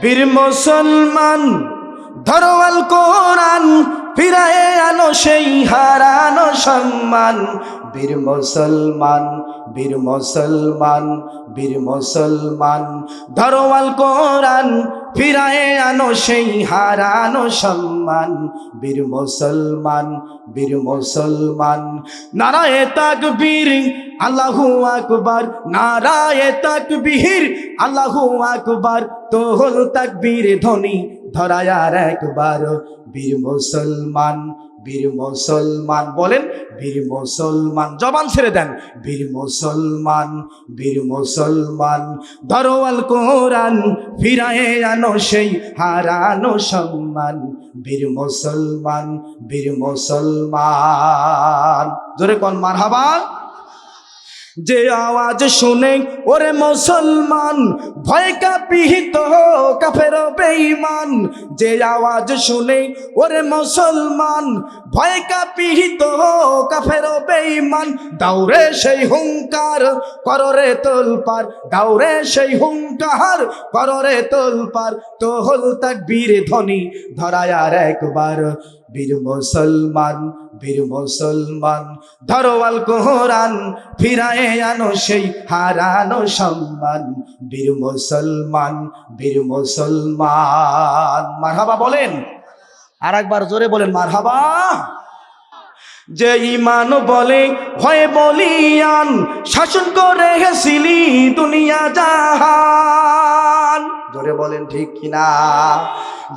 বীর মুসলমান ধরোয়াল কোরআন ফিরায়ে আনো সেই হারানো সম্মান। বীর মুসলমান বীর মুসলমান বীর মুসলমান। ধরওয়াল কোরআন, ফিরায়ে আনো সেই হারানো সম্মান। বীর মুসলমান বীর মুসলমান। নারায়ে তাকবীর, আল্লাহু আকবার। নারায়ে তাকবীর, আল্লাহু আকবার। তোহল তাকবীর ধ্বনি ধরায়ার একবার। বীর মুসলমান বীর মুসলমান, বলেন বীর মুসলমান, জবান ছেড়ে দেন, বীর মুসলমান বীর মুসলমান, দরওয়াল কোরআন ফিরায়ে আনো সেই হারানো সম্মান, বীর মুসলমান বীর মুসলমান। জোরে কোন মারহাবা। যে আওয়াজ শুনে ওরে মুসলমান, ভয় কাপিহিত কাফের বেঈমান, যে আওয়াজ শুনে ওরে মুসলমান ভয় কাপিহিত কাফের বেঈমান দাউরে সেই হুঙ্কার কররে তোলপার দাউরে সেই হুঙ্কার কররে তোলপার তোহল তাকবীর ধ্বনি ধরায়ার একবার। বীর মুসলমান বীর মুসলমান ধরওয়াল কোহরান ফিরায়ে আনো সেই হারানো সম্মান। বীর মুসলমান বীর মুসলমান। মারহাবা বলেন। আর একবার জোরে বলেন, মারহাবা। যে ইমান বলে হয় বলিয়ান, শাসন করে হেসিলি দুনিয়া জাহান। জোরে বলেন ঠিক কিনা?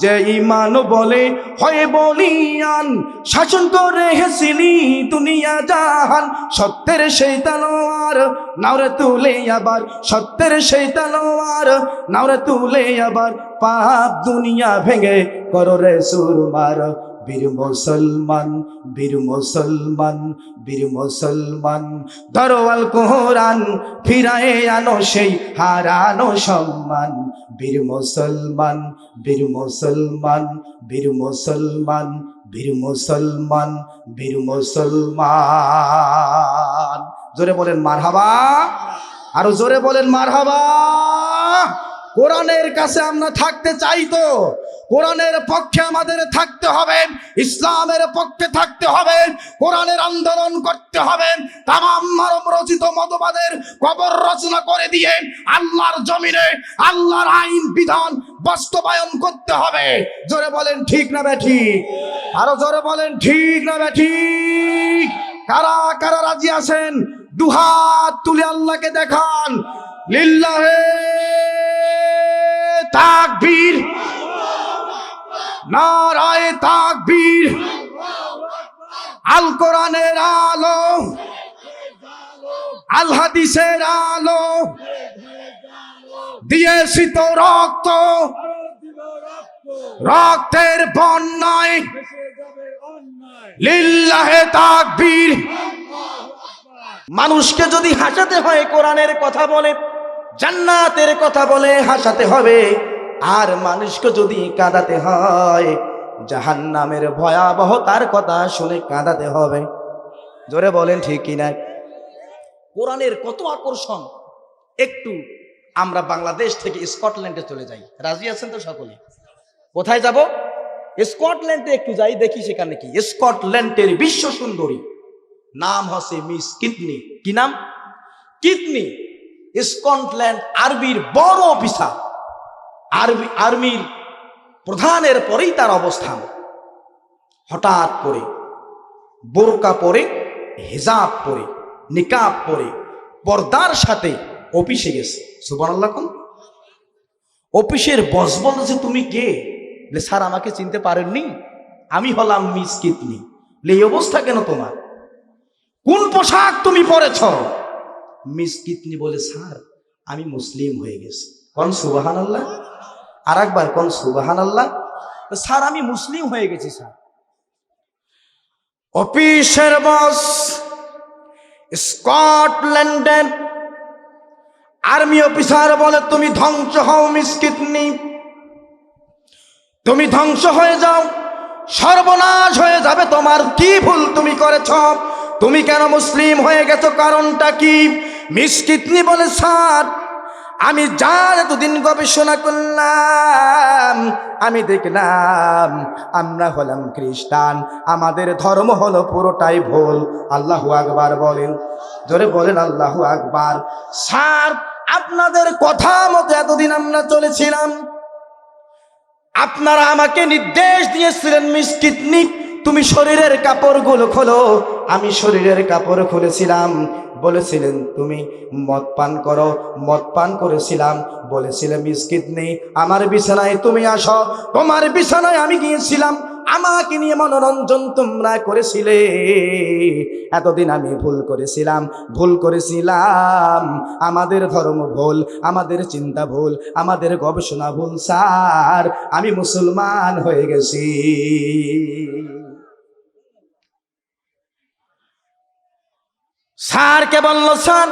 যে ইমান বলে, হয় বলিয়ান, শাসন করে হেসিলি দুনিয়া জাহান। সত্যের সেই তালোয়ার, নাওরে তুলে আবার, সত্যের সেই তালোয়ার, নাওরে তুলে আবার, পাপ দুনিয়া ভেঙে করো রে সুরমার। বীর মুসলমান বীর মুসলমান বীর মুসলমান। দরওয়াল কোরআন ফিরায়ে আনো সেই হারানো সম্মান। বীর মুসলমান বীর মুসলমান বীর মুসলমান বীর মুসলমান বীর মুসলমান। জোরে বলেন মারহাবা। আরও জোরে বলেন মারহাবা। কোরআনের কাছে আমরা থাকতে চাই তো। কোরআনের পক্ষে আমাদের থাকতে হবে, ইসলামের পক্ষে থাকতে হবে, কোরআনের আন্দোলন করতে হবে। তাম মানব রচিত মতবাদের কবর রচনা করে দিয়ে আল্লাহর জমিনে আল্লাহর আইন, বিধান বাস্তবায়ন করতে হবে। জোরে বলেন, ঠিক না ঠিক আরও জোরে বলেন, ঠিক না ঠিক কারা কারা রাজি আছেন? দুহাত তুলে আল্লাহকে দেখান। লিল্লাহে তাকবীর। নারায় তাকবীর। আল কোরআনের আলো। আল হাদিসের আলো। দিয়ে শীত রক্ত। রক্তের বন্যায়। লিল্লাহে তাকবীর। মানুষকে যদি হাসাতে হয় কোরআনের কথা বলে, জান্নাতের কথা বলে হাসাতে হবে। আর মানুষকে যদি কাঁদাতে হয় জাহান নামের ভয়াবহতার কথা শুনে কাঁদাতে হবে। জোরে বলেন ঠিক কিনা কোরআনের কত আকর্ষণ। একটু আমরা বাংলাদেশ থেকে স্কটল্যান্ডে চলে যাই। রাজি আছেন তো সকলে? কোথায় যাব? স্কটল্যান্ডে একটু যাই, দেখি সেখানে কি। স্কটল্যান্ডের বিশ্ব সুন্দরী। নাম হচ্ছে মিস কিডনি কি নাম? কিডনি স্কটল্যান্ড আরবির বড় অফিসার। আরবি আর্মির প্রধানের পরেই তার অবস্থান। হঠাৎ করে বোরকা পরে হেজাব পরে নিকাব পরে পর্দার সাথে অফিসে গেছে। সুবান আল্লাহ কোন অফিসের বস বলতেছে তুমি কে? বলে স্যার আমাকে চিনতে পারেননি। আমি হলাম মিস কিতনি। বলে, এই অবস্থা কেন তোমার? কোন পোশাক তুমি পরেছ? মিস কিতনি বলে স্যার আমি মুসলিম হয়ে গেছি। কোন সুবাহান আল্লাহ আর একবার কোন সুবাহান আল্লাহ স্যার, আমি মুসলিম হয়ে গেছি, স্যার। অফিসের বস, স্কটল্যান্ডের আর্মি অফিসার বলে, তুমি ধ্বংস হও মিস কিডনি তুমি ধ্বংস হয়ে যাও। সর্বনাশ হয়ে যাবে তোমার। কি ভুল তুমি করেছ? তুমি কেন মুসলিম হয়ে গেছো? কারণটা কি? মিস কিডনি বলে, স্যার আমি যা এতদিন গবেষণা করলাম, আমি দেখলাম আমরা হলাম খ্রিস্টান, আমাদের ধর্ম হলো পুরোটাই ভুল। আল্লাহু আকবার বলেন। জোরে বলেন, আল্লাহু আকবার। স্যার, আপনাদের কথা মতো এতদিন আমরা চলেছিলাম। আপনারা আমাকে নির্দেশ দিয়েছিলেন মিসকিতনি তুমি শরীরের কাপড়গুলো খোলো। আমি শরীরের কাপড় খুলেছিলাম। বলেছিলেন, তুমি মদ পান করো। মদ পান করেছিলাম বলেছিলে মিসকিত নেই, আমার বিছানায় তুমি আসো। তোমার বিছানায় আমি গিয়েছিলাম, আমাকে নিয়ে মনোরঞ্জন তোমরা করেছিলে। এতদিন আমি ভুল করেছিলাম ভুল করেছিলাম। আমাদের ধর্ম ভুল, আমাদের চিন্তা ভুল, আমাদের গবেষণা ভুল, স্যার। আমি মুসলমান হয়ে গেছি। স্যারকে বলল, স্যার?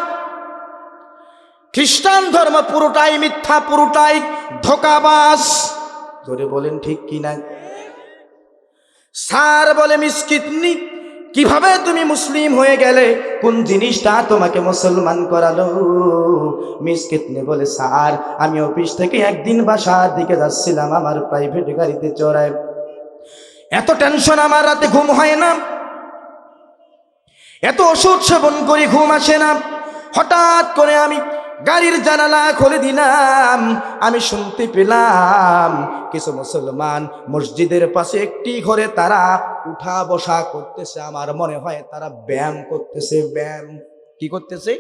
খ্রিস্টান ধর্ম পুরোটাই মিথ্যা, পুরোটাই ধোকাবাস জোরে বলেন ঠিক কি না স্যার বলে মিসকিতনি কীভাবে তুমি মুসলিম হয়ে গেলে? কোন জিনিসটা তোমাকে মুসলমান করালো? মিসকিতনি বলে, স্যার, আমি অফিস থেকে একদিন বাসার দিকে যাচ্ছিলাম, আমার প্রাইভেট গাড়িতে চড়ায়। এত টেনশন আমার, রাতে ঘুম হয় না। এত ওষুধ সেবন করি ঘুম আসে না। হঠাৎ করে আমি গাড়ির জানালা খুলে দিলাম। আমি শুনতে পেলাম কিছু মুসলমান মসজিদের পাশে একটি ঘরে তারা উঠা বসা করতেছে। আমার মনে হয় তারা ব্যায়াম করতেছে, ব্যায়াম। কি করতেছে?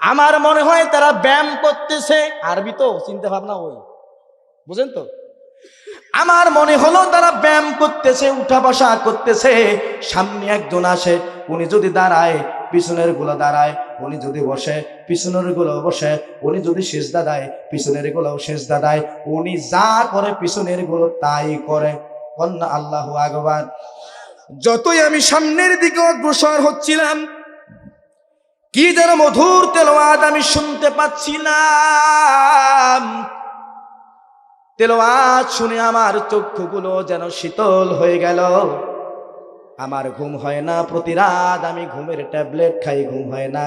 আমার মনে হয় তারা ব্যায়াম করতেছে। আরবি তো, চিন্তা ভাবনা ওই। বুঝেন তো? আমার মনে হলো তারা ব্যায়াম করতেছে, উঠা বসা করতেছে। সামনে একজন আসে উনি যদি দাঁড়ায়, পিছনেরগুলো দাঁড়ায়, উনি যদি বসে, পিছনেরগুলো বসে, উনি যদি সেজদা দেয়, পিছনেরগুলো সেজদা দেয়, উনি যা করে পিছনেরগুলো তাই করে। কন্যা আল্লাহ আগবান যতই আমি সামনের দিকে অগ্রসর হচ্ছিলাম, কি যেন মধুর তেলোয়াদ আমি শুনতে পাচ্ছিলাম। তেলোয়াজ শুনে আমার চক্ষুগুলো যেন শীতল হয়ে গেল। আমার ঘুম হয় না, প্রতি রাত আমি ঘুমের ট্যাবলেট খাই, ঘুম হয় না।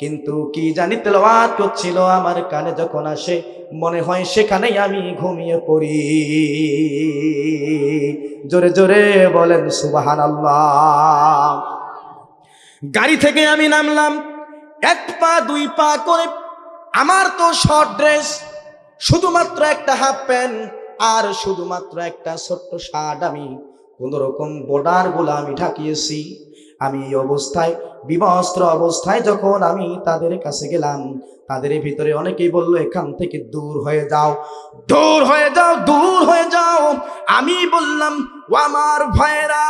কিন্তু কি জানি তেলোয়াত করছিল, আমার কানে যখন আসে, মনে হয় সেখানেই আমি ঘুমিয়ে পড়ি। জোরে জোরে বলেন সুবাহান গাড়ি থেকে আমি নামলাম, এক পা, দুই পা করে। আমার তো শর্ট ড্রেস, শুধুমাত্র একটা হাফ প্যান্ট, আর শুধুমাত্র একটা ছোট্ট শার্ট আমি কোন রকম বর্ডারগুলো আমি ঢাকিয়েছি। আমি এই অবস্থায়, বিবস্ত্র অবস্থায় যখন আমি তাদের কাছে গেলাম, তাদের ভিতরে অনেকেই বলল, এখান থেকে দূর হয়ে যাও, দূর হয়ে যাও, দূর হয়ে যাও। আমি বললাম, ও আমার ভাইরা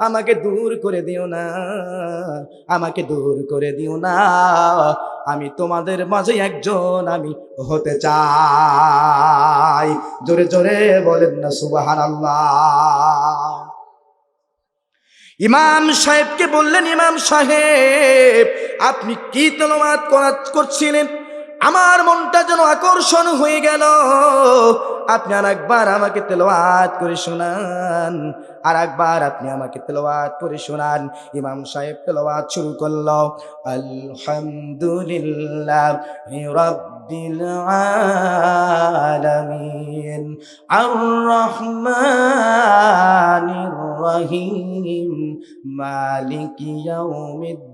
আমাকে দূর করে দিও না, আমাকে দূর করে দিও না। আমি তোমাদের মাঝে একজন, আমি হতে চাই। জোরে জোরে বলেন না সুবাহান আল্লাহ ইমাম সাহেবকে বললেন, ইমাম সাহেব, আপনি কি করা, করছিলেন? আমার মনটা যেন আকর্ষণ হয়ে গেল। আপনি আর একবার আমাকে তেলাওয়াত করে শোনান। আর একবার আপনি আমাকে তেলাওয়াত করে শোনান। ইমাম সাহেব তেলাওয়াত শুরু করল। আলহামদুলিল্লাহ রব্বিল আলামিন। আর রহমানির রহিম। মালিক ইয়াউমিদ্দিন।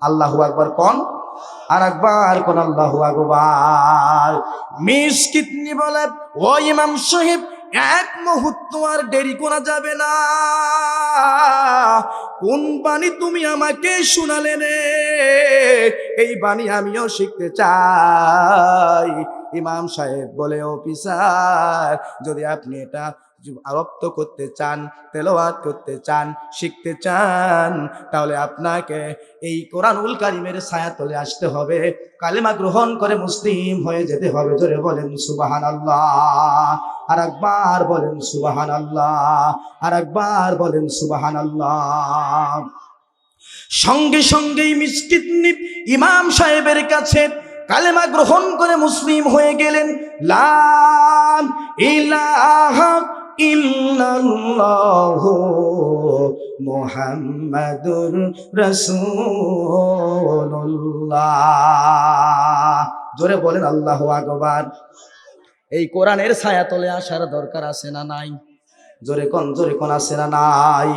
আল্লাহু আকবার কোন? আর একবার কোন আল্লাহু আকবার। মিস কিতনি বলে, ও ইমাম সাহেব, এক মুহূর্ত আর দেরি করা যাবে না। কোন বাণী তুমি আমাকে শোনালে রে এই বাণী আমিও শিখতে চাই। ইমাম সাহেব বলে, অফিসার, যদি আপনি এটা আরপ্ত করতে চান, তেলাওয়াত করতে চান, শিখতে চান, তাহলে আপনাকে এই কোরআনুল কারিমের ছায়া তলে আসতে হবে। কালেমা গ্রহণ করে মুসলিম হয়ে যেতে হবে। জোরে বলেন সুবাহান আল্লাহ আর একবার বলেন সুবাহান আল্লাহ আর একবার বলেন সুবাহান আল্লাহ সঙ্গে সঙ্গেই মিসকিত ইমাম সাহেবের কাছে কালেমা গ্রহণ করে মুসলিম হয়ে গেলেন। লাম ইলাহা ইল্লাল্লাহু মুহাম্মাদুর রাসূলুল্লাহ। জোরে বলেন আল্লাহ আকবার। এই কোরআনের ছায়াতলে আসার দরকার আছে না নাই? জোরে কোন জোরে কোন আছে না নাই?